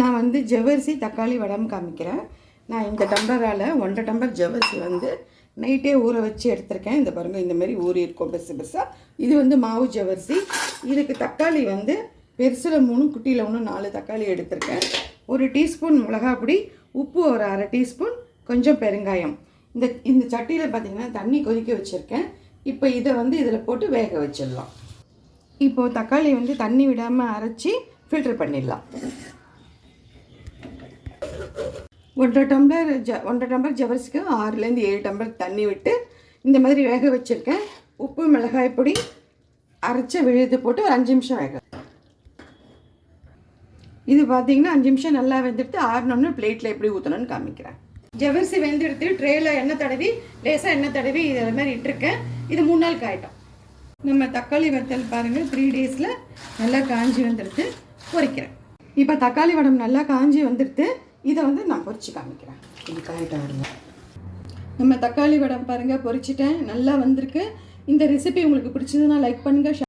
நான் வந்து ஜவ்வரிசி தக்காளி வடம் காமிக்கிறேன். நான் இந்த டம்ளரால் ஒன்றரை டம்ளர் ஜவ்வரிசி வந்து நைட்டே ஊற வச்சு எடுத்திருக்கேன். இந்த பாருங்கள் இந்த மாதிரி ஊறி இருக்கும் பெருசு பெருசாக இது வந்து மாவு ஜவ்வரிசி. இதுக்கு தக்காளி வந்து பெருசில் மூணு குட்டியில் ஒன்று நாலு தக்காளி எடுத்திருக்கேன். ஒரு டீஸ்பூன் மிளகாப் பொடி உப்பு ஒரு அரை டீஸ்பூன் கொஞ்சம் பெருங்காயம். இந்த இந்த சட்டியில் பார்த்தீங்கன்னா தண்ணி கொதிக்க வச்சுருக்கேன். இப்போ இதை வந்து இதில் போட்டு வேக வச்சிடலாம். இப்போது தக்காளி வந்து தண்ணி விடாமல் அரைச்சி ஃபில்டர் பண்ணிடலாம். ஒன்றரை டம்ளர் ஜ ஒன்றரை டம்ளர் ஜவரிசிக்கு ஆறுலேருந்து ஏழு டம்ளர் தண்ணி விட்டு இந்த மாதிரி வேக வச்சுருக்கேன். உப்பு மிளகாய் பொடி அரைச்ச விழுது போட்டு ஒரு அஞ்சு நிமிஷம் வேக இது பார்த்தீங்கன்னா அஞ்சு நிமிஷம் நல்லா வெந்துடுத்து ஆறினோன்னு பிளேட்டில் எப்படி ஊற்றணும்னு காமிக்கிறேன். ஜவரிசி வெந்தெடுத்து ட்ரேயில் எண்ணெய் தடவி லேசாக எண்ணெய் தடவி இது மாதிரி இட்டிருக்கேன். இது மூணு நாள் காயிட்டோம் நம்ம தக்காளி வத்தல் பாருங்கள் த்ரீ டேஸில் நல்லா காஞ்சி வந்துடுது பொரிக்கிறேன் இப்போ தக்காளி வடம் நல்லா காஞ்சி வந்துடுது இதை வந்து நான் பொறிச்சு காமிக்கிறேன். இது காயிட்ட வருங்க நம்ம தக்காளி வடம் பாருங்கள் பொரிச்சிட்டேன் நல்லா வந்திருக்கு. இந்த ரெசிபி உங்களுக்கு பிடிச்சதுன்னா லைக் பண்ணுங்கள்